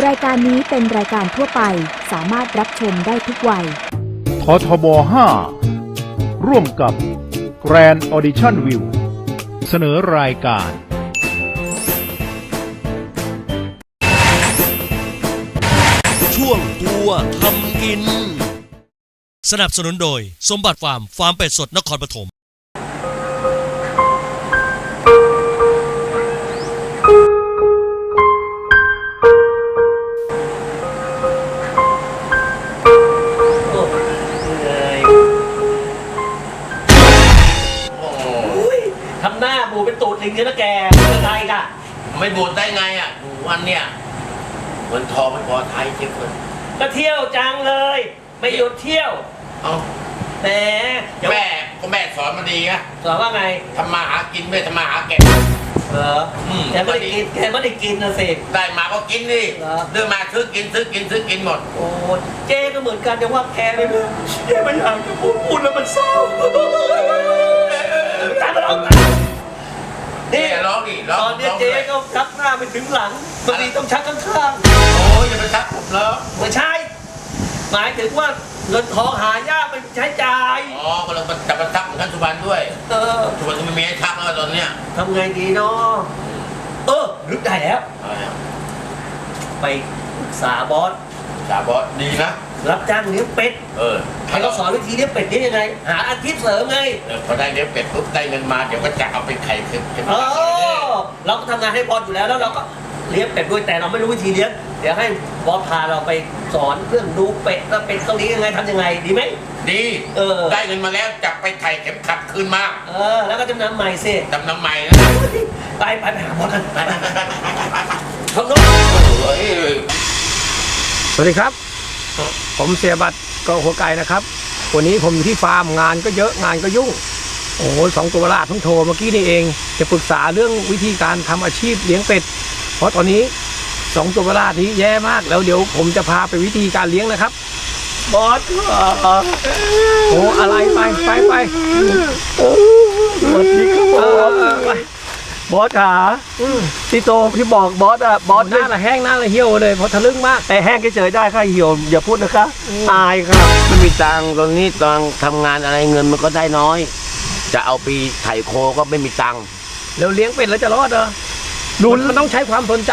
รายการนี้เป็นรายการทั่วไปสามารถรับชมได้ทุกวัย ททบ 5 ร่วมกับ Grand Audition View เสนอรายการ ช่วงตัวทำกิน สนับสนุนโดย สมบัติฟาร์มฟาร์มเป็ดสดนครปฐม เป็นตูดลิงเชนะแกเป็นไงกะไม่บวชได้ไงอะดูวันเนี่ยเงินทองไม่พอไทยเจ๊คนก็เที่ยวจังเลย ไม่หยุดเที่ยวเอ้าแหมเดี๋ยวแม่ก็แม่สอนมาดีนะสอนว่าไงทำมาหากินไม่ทำมาหาเก็บเหรออืมแกไม่ได้กินแกไม่ได้กินนะสิได้มาก็กินดิเหรอเรื่องมาซื้อกินซื้อกินซื้อกินหมด โอ้เจ๊ก็เหมือนกันแต่ว่าแกไม่รู้เจ๊ไม่อยากจะพูดพูดแล้วมันเศร้าตายมาแล้ว นี่นี่ร้องดิร้ตองอนเนี้ยร้องเจ๊เลยก็ชักหน้าไปถึงหลังบางทีต้องชักข้างโอ้ยอย่าไปทักผมแล้วๆไม่ใช่ หมายถึงว่าเงินทองหายากมันใช้จ่าย อ๋อกำลังจะมาทักเหมือนท่านสุวรรณด้วยเออสุวรรณก็ไม่มีให้ทักแล้วตอนเนี้ยทำไงดีเนาะเออนึกได้แล้ว อะไรอะไปปรึกษาบอสจ่าบอสดีนะ รับจ้างเลี้ยงเป็ด เออ ให้เขาสอนวิธีเลี้ยงเป็ดเลี้ยงยังไง หาอาชีพเสริมไง เออพอได้เลี้ยงเป็ดปุ๊บได้เงินมาเดี๋ยวก็จะเอาไปไข่ขึ้นขึ้นเออเราก็ทำงานให้บอสอยู่แล้วแล้วเราก็เลี้ยงเป็ดด้วยแต่เราไม่รู้วิธีเลี้ยงเดี๋ยวให้บอสพาเราไปสอนเรื่องดูเป็ดว่าเป็ดเขาเลี้ยงยังไงทำยังไงดีไหม ดีเออ ได้เงินมาแล้วจับไปไข่เข็มขัดคืนมาเออ แล้วก็จำนำใหม่สิจำนำใหม่นะไปไปไปหาบอสกันไปไปไปไปไปไปข้างนอกเฮ้ย สวัสดีครับ ผมเสียบัตร กอหัวไก่นะครับวันนี้ผมอยู่ที่ฟาร์มงานก็เยอะงานก็ยุ่ง โอ้โหสองตัวลาดเพิ่งโทรเมื่อกี้นี่เอง จะปรึกษาเรื่องวิธีการทำอาชีพเลี้ยงเป็ด เพราะตอนนี้สองตัวลาดนี้แย่มากแล้วเดี๋ยวผมจะพาไปวิธีการเลี้ยงนะครับบอสโอ้อะไรไปไปไปสวัสดีครับบอสไป บอสขาพี่โตพี่บอกบอสอะบบออสสหน้าละแห้งหน้าละเหี่ยวเลยเพราะทะลึ่งมากไอแห้งเฉยๆได้ค่ะเหี่ยวอย่าพูดนะคะอายค่ะไม่มีตังค์ตอนนี้ตอนทำงานอะไรเงินมันก็ได้น้อย จะเอาไปไถ่โคก็ไม่มีตังค์แล้วเลี้ยงเป็ดแล้วจะรอดเหรอ หนุนมันต้องใช้ความสนใจ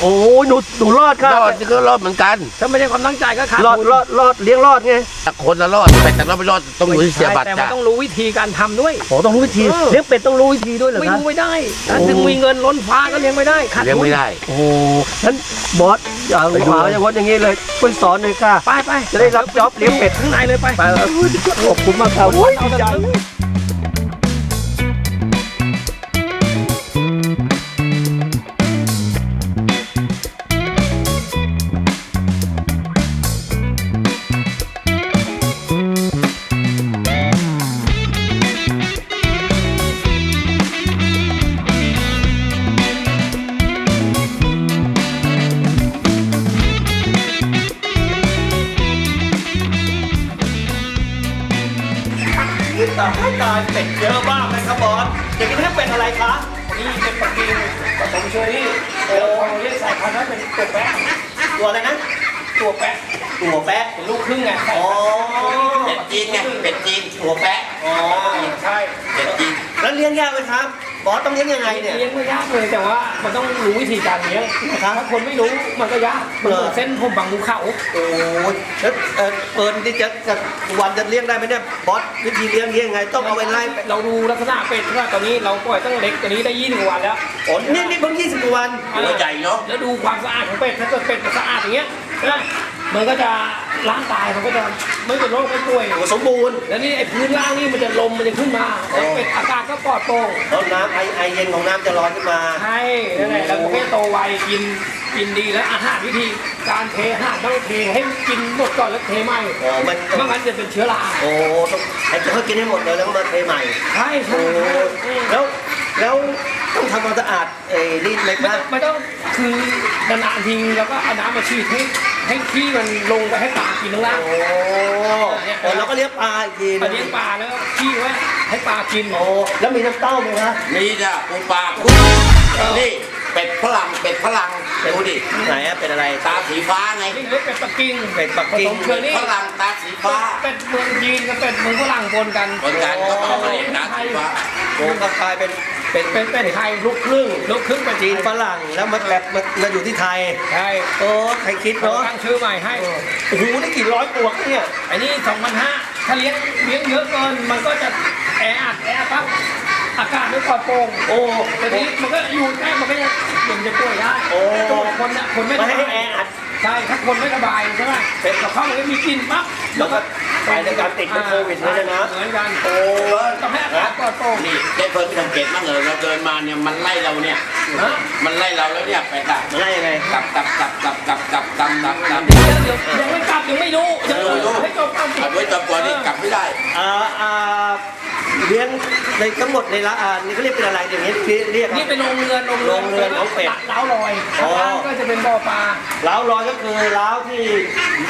โอ้ยหนูหนูรอดค่ะรอดก็รอดเหมือนกัน ถ้าไม่ใช่ความตั้งใจก็ขาดรอดทุนรอดรอดเลี้ยงรอดไงแต่คนละรอดแต่แต่เราไม่รอดต้องอยู่ที่เสียบัตรแต่มันจ้ะต้องรู้วิธีการทำด้วย โอ้ต้องรู้วิธีเออ เลี้ยงเป็ดต้องรู้วิธีด้วยเหรอไม่คะรู้ไม่ได้ถ้าถึงมีเงินล้นฟ้าก็เลี้ยงไม่ได้ขาดเลี้ยงทุนไม่ได้ โอ้โหงั้นบอสอย่าไปดู หาอย่างวัดอย่างนี้เลยช่วยสอนหน่อยค่ะ ไปไปจะได้รับจ็อบเลี้ยงเป็ด ข้างในเลยไป ไปแล้วขอบคุณมากครับโอ้ยดีใจ ตายตายเป็ดเยอะมากเลยครับบอสอย่างนี้เรียกเป็นอะไรคะนี่เป็นปักกิ่งผสมเชอรี่โอ้เรียกสายพันธุ์ว่าเป็นตัวแปะตัวอะไรนะ ตัวแปะตัวแปะเป็นลูกครึ่งไงอ๋อเป็ดจีนไงเป็ดจีนตัวแปะอ๋อใช่เป็ดจีนแล้วเลี้ยงยากไหมครับ บอสต้องเลี้ยงยังไงเนี่ย เลี้ยงไม่ยากเลยแต่ว่ามันต้องรู้วิธีการเลี้ยงครับถ้าคนไม่รู้มันก็ยากมันเหมือนเส้นผมบางภูเขา โอ้ยแล้วเออเปิดนี่จะจะวันจะเลี้ยงได้ไหมเนี่ยบอสวิธีเลี้ยงเลี้ยงยังไง ต้องเอาไปไล่เราดูลักษณะเป็ดว่าตอนนี้เราปล่อยตั้งเล็กตอนนี้ได้ยี่สิบวันแล้วโอ้นี่นี่เพิ่งยี่สิบกว่าวันตัวใหญ่เนาะแล้วดูความสะอาดของเป็ดถ้าเกิดเป็ดมันสะอาดอย่างเงี้ยนะมันก็จะร่างกายมันก็จะ ไม่เป็นโรคไม่ป่วยโอ้สมบูรณ์แล้วนี่ไอ้พื้นล่างนี่มันจะลมมันจะขึ้นมาแล้วเป็ดอากาศก็ปลอดโปร่งแล้วน้ำไอไอเย็นของน้ำจะร้อนขึ้นมา ใช่นั่นแหละแล้วมันก็จะโตไวกินกินดีแล้วอาหารวิธีการเทอาหารต้องเทให้กินหมดก่อนแล้วเทใหม่โอ้มัน ไม่งั้นจะเป็นเชื้อราโอ้ต้องให้เขากินให้หมดเลยแล้วก็มาเทใหม่ใช่ใช่โอ้ใช่แล้วแล้ว ต้องทำความสะอาดเอ้รีดไหมคไม่รัต้อบงไม่ต้องคือนานๆทีแล้วก็เอาน้ำมาฉีดให้ให้ขี้มันลงไปให้ปลากินข้างล่าง โอ้โอ้แล้วก็เลี้ยงปลาอีกทีไปเลี้ยงปลาแล้วขี้ไว้ให้ปลากินโอ้แล้วมีน้ำเต้าไหมครับมีจ้ะปูปลากุ้งนี่ เป็ดฝรั่งเป็ดฝรั่งดูดิไหนอะเป็นอะไรตาสีฟ้าไงนี่เรียกเป็ดปักกิ่งเป็ดปักกิ่งผสมเชอรี่ฝรั่งตาสีฟ้าเป็ดเมืองจีนกับเป็ดเมืองฝรั่งปนกันคนกันก็ต้องมาเรียกตาสีฟ้าโอ้ก็กลายเป็นเป็นเป็นเป็ดไทยลูกครึ่งลูกครึ่งเป็ดจีนฝรั่งแล้วมาแบบมามาอยู่ที่ไทยใช่โอ้ใครคิดเขาเนาะตั้งชื่อใหม่ให้โอ้โหได้กี่ร้อยตัวเนี่ยไอ้นี่2,500ถ้าเลี้ยงเลี้ยงเยอะเกินมันก็จะแออัดแออัดปั๊บ อากาศไม่ปลอดโปร่งโอ้ แต่นี้มันก็อยู่ใกล้มันก็ยังยังจะป่วยได้โอ้ตัวคนน่ะคนไม่สไม่บาให้ยแออัด ใช่ถ้าคนไม่สบายใช่ไหมเป็ดกับข้าวมันก็มีกลิ่นปั๊บแล้วก็ไปในการติดเป็นโควิดด้วยนะ เหมือนกันโอ้ต้องให้อากาศปลอดโปร่งนี่ได้เพิ่นสังเกตบ้างเหรอเราเดินมาเนี่ยมันไล่เราเนี่ย ฮะมันไล่เราแล้วเนี่ยเป็ดอะมันได้ยังไงกลับกลับกลับกลับกลับกลับกลับกลับกลับเดี๋ยวเดี๋ยวยังไม่กลับยังไม่รู้ยังไม่รู้ให้จบก่อน เอาไว้จับก่อนนี่กลับไม่ได้ อ่าอ่า เลี้ยงในทั้งหมดในร้านอ่านี่เขาเรียกเป็นอะไรอย่างนี้เรียก นี่เป็นโรงเรือนโรงเรือนโรงเรือนของเป็ดล้าวลอยอ๋อข้างล่างก็จะเป็นบ่อปลา ล้าวลอยก็คือล้าวที่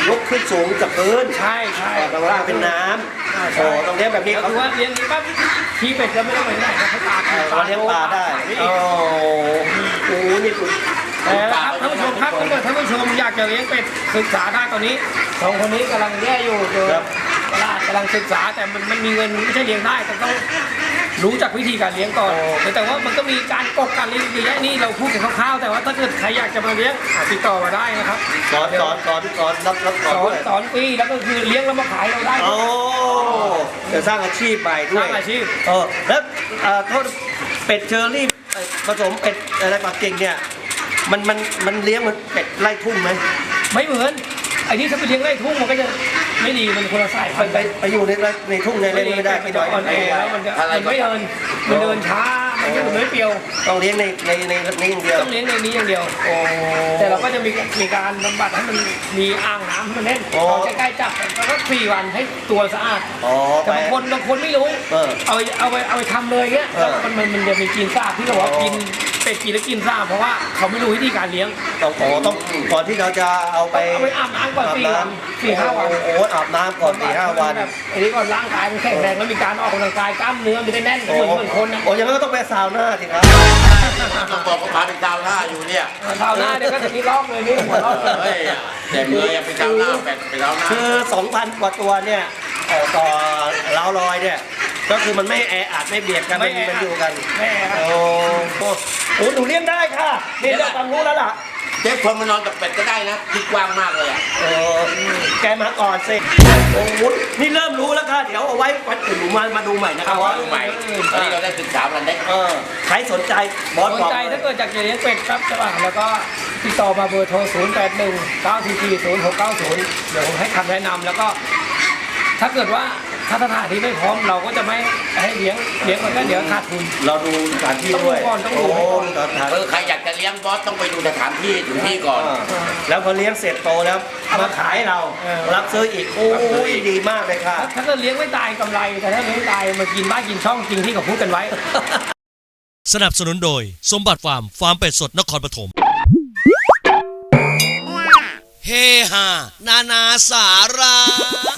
ยกขึ้นสูงจากพื้นใช่ใช่ ตรงล่างเป็นน้อ่าำใช่ โอ้ตรงเนี้ยแบบนี้ก็เขา คือว่าเลี้ยงนี้ปั๊บทีเป็ดจะไม่ต้องไปไหนนะให้ปลากินเราเลี้ยงปลาได้นี่โอ้โหนี่คุณแต่ครับท่านผู้ชมครับถ้าเกิดท่านผู้ชมอยากจะเลี้ยงเป็ดศึกษาได้ตอนนี้สองคนนี้กำลังแย่อยู่เจอตลาด กำลังศึกษาแต่มันมันมีเงินไม่ใช่เลี้ยงได้แต่ต้องรู้จักวิธีการเลี้ยงก่อนแต่แต่ว่ามันก็มีการกดการเลี้ยงเยอะแยะนี่เราพูดกันคร่าวๆแต่ว่าถ้าเกิดใครอยากจะมาเลี้ยงอะติดต่อมาได้นะครับสอนสอนสอนสอนรับรับสสอนอนด้วยสอนฟรีแล้วก็คือเลี้ยงแล้วมาขายเราได้โอ้จะสร้างอาชีพใหม่ด้สวร้ายงอาชีพ เออแล้วเอ่อโทษเป็ดเชอรี่เอ่อผสมเป็ดอะไรปักกิ่งเนี่ยมันมันมันเลี้ยงเหมันเป็ดไล่ทุ่งไหม ไม่เหมือนไอ้นี่ถ้าไปเลี้ยงไร่ทุ่งมันก็จะ ไม่ดีมันคนละสายไปพันธุ์ไปไปอยู่ในในในทุ่งในไม่เล่นดีไม่ได้มันพี่จะน้อยอ่อนแอแล้วมันจะอะไรมันไม่เดินมันเดินช้ามันจะไม่เปรียวต้องเลี้ยงในในในนี้อย่างเดียวต้องเลี้ยงในนี้อย่างเดียว โอ้ แต่เราก็จะมีมีการบำบัดให้มันมีอ่างน้ำให้มันเล่นโอ้เอาใกล้ๆจับแล้วก็สี่วันให้ตัวสะอาดอ๋อแต่ไป บางคนบางคนไม่รู้ เออเอาไปเอาไปเอาไปทำเลยเงี้ยเออแล้วมันมันมันจะมีกลินสาบที่เราว่าอ๋อกิน เป็ดกินแล้วกินสาบเพราะว่าเขาไม่รู้วิธีการเลี้ยง ต้องขอต้องก่อนที่เราจะเอาไปเอาไปอาบน้ำก่อนสี่วันสี่ห้าวัน โอ้โหอาบน้ำก่อนสี่ห้าวันแบบอันนี้ก่อนร่างกายมันแข็งแรงแล้วมีการออกกำลังกายกล้ามเนื้อมันจะได้แน่นเหมือนเหมือนคนนะโอ้ยังไงก็ต้องไปซาวน่าสิครับต้องบอกว่าพาเป็นดาวหน้าอยู่เนี่ยเท้าหน้าเนี่ยก็จะมีลอกเลยนี่หัวลอกเลยเฮ้ยแต่เมื่อยเป็นดาวหน้าเป็ดเป็นดาวหน้าคือ2,000กว่าตัวเนี่ยเอ่อต่อล้าวลอยเนี่ย ก็คือมันไม่แออัดไม่เบียดกันไม่มันแออัด มันอยู่กันแม่ครับโอ้โหโอ้หนูเลี้ยงได้ค่ะนี่เราความรู้แล้วล่ะเจ๊คนมานอนกับเป็ดก็ได้นะที่กว้างมากเลยอะเออแกมาก่อนสิโอ้โหนี่เริ่มรู้แล้วค่ะเดี๋ยวเอาไว้วันอื่นหนูมามาดูใหม่นะครับเอาว่าไว้ใหม่ตอนนี้เราได้ศึกษามันได้เออใครสนใจบอสสนบอกใจถ้าเกิดอยากจะเลี้ยงเป็ดครับใช่ป่ะแล้วก็ติดต่อมาเบอร์โทร 0 8 1 9 4 4 0 6 9 0 เดี๋ยวผมให้คำแนะนำแล้วก็ ถ้าเกิดว่า ถ้าสถานที่ไม่พร้อมเราก็จะไม่ให้เลี้ยงเลี้ยงมันก็เดี๋ยวขาดทุน เราดูสถานที่ด้วยต้องดูก่อนต้องดู โอ้มีสถานเออใครอยากจะเลี้ยงบอสต้องไปดูสถานที่ถึงที่ก่อนแล้วพอเลี้ยงเสร็จโตแล้วมาขายให้เรา เออ รับซื้ออีก โอ้รับซื้ออียกดีมากเลยค่ะถ้าถ้าเกิดเลี้ยงไม่ตายกำไร แต่ถ้าเลี้ยงตายมากินบ้านกินช่องจริงที่เขาพูดกันไว้ สนับสนุนโดย สมบัติฟาร์ม ฟาร์มเป็ดสดนครปฐม เฮฮานานาสาระได้ใจ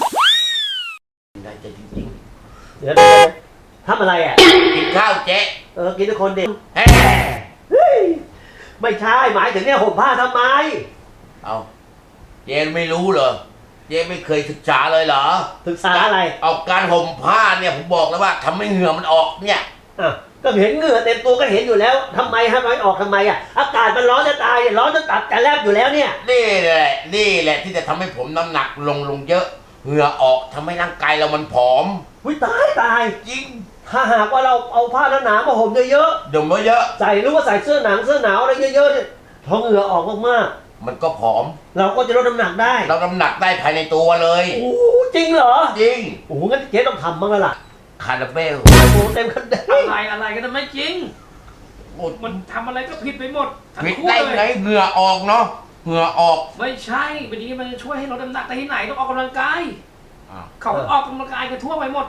จริง เดี๋ยวเดี๋ยวทำอะไรอะๆกินข้าวเจ๊เออ กินทุกคนเด็กเฮ้เฮ้ยไม่ใช่ หมายถึงเนี่ยห่มผ้าทำไม เอาเจ๊ไม่รู้เหรอ เจ๊ไม่เคยศึกษาเลยเหรอศึกษาอะไร เอาการห่มผ้าเนี่ยผมบอกแล้วว่าทำให้เหงื่อมันออกเนี่ย อะก็เห็นเหงื่อเต็มตัวก็เห็นอยู่แล้วทำไมฮะไม่ออกทำไมอะ อากาศมันร้อนจะตาย ร้อนจะตัดจะแลบอยู่แล้วเนี่ย นี่แหละ นี่แหละที่จะทำให้ผมน้ำหนักลงลงเยอะ เหงื่อออกทำให้ร่างกายเรามันผอม อุ้ยตายตาย จริงถ้าหากว่าเราเอาผ้าหนาๆมาห่มเยอะเดี๋ยวมาเยอะๆใส่หรือว่าใส่เสื้อหนังเสื้อหนาวอะไรเยอะๆเนี่ยพอเหงื่อออกมากมันก็ผอม ๆเราก็จะลดน้ำหนักได้เราน้ำหนักได้ภายในตัวเลย โอ้จริงเหรอจริง โอ้งั้นเจ๊ต้องทำบ้างแล้วล่ะคาราเบลโอ้โหเต็มคันได้อะไรอะไรก็ไม่จริง โอ้มันทำอะไรก็ผิดไปหมดทั้งผิดคู่ได้เลไงยเหงื่อออกเนาะเหงื่อออก ไม่ใช่วันนี้มันจะช่วยให้ลดน้ำหนักแต่ที่ไหนต้องออกกำลังกาย อ้าว เขาออกกำลังกายกันทั่วไปหมด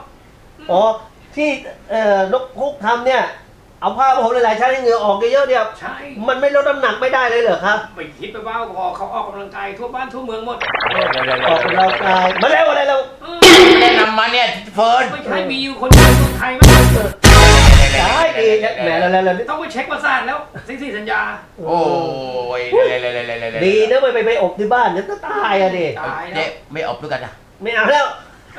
อ๋อที่เอ่อนกคุกทำเนี่ย เอาผ้ามาห่มหลายๆชั้นให้เหงื่อออกเยอะๆเนี่ยใช่ มันไม่ลดน้ำหนักไม่ได้เลยเหรอครับไม่คิดไปว่าพอเขาออกกำลังกายทั่วบ้านทั่วเมืองหมดออกกำลังกายมาแล้วอะไรเราเออแนะนำมาเนี่ยเฟิร์นไม่ใช่มีอยู่คนเดียวคนไทยไหมเได้ดีแหมแล้วแล้วแล้วต้องไปเช็คประสาทแล้วสิ่งที่สัญญาโอ้ยเลยเลยเลยเลยเลยดีนะไม่ไปไปอบที่บ้านเดี๋ยวก็ตายอะดิตายเจ๊แล้วไม่อบด้วยกันนะ ไม่เอาแล้ว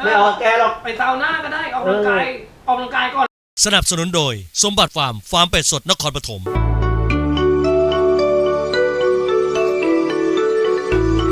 ไม่เอาแกหรอก ไปซาวน่าก็ได้ออกกำลังกายออกกำลังกายก่อน สนับสนุนโดย สมบัติฟาร์มฟาร์มเป็ดสดนครปฐม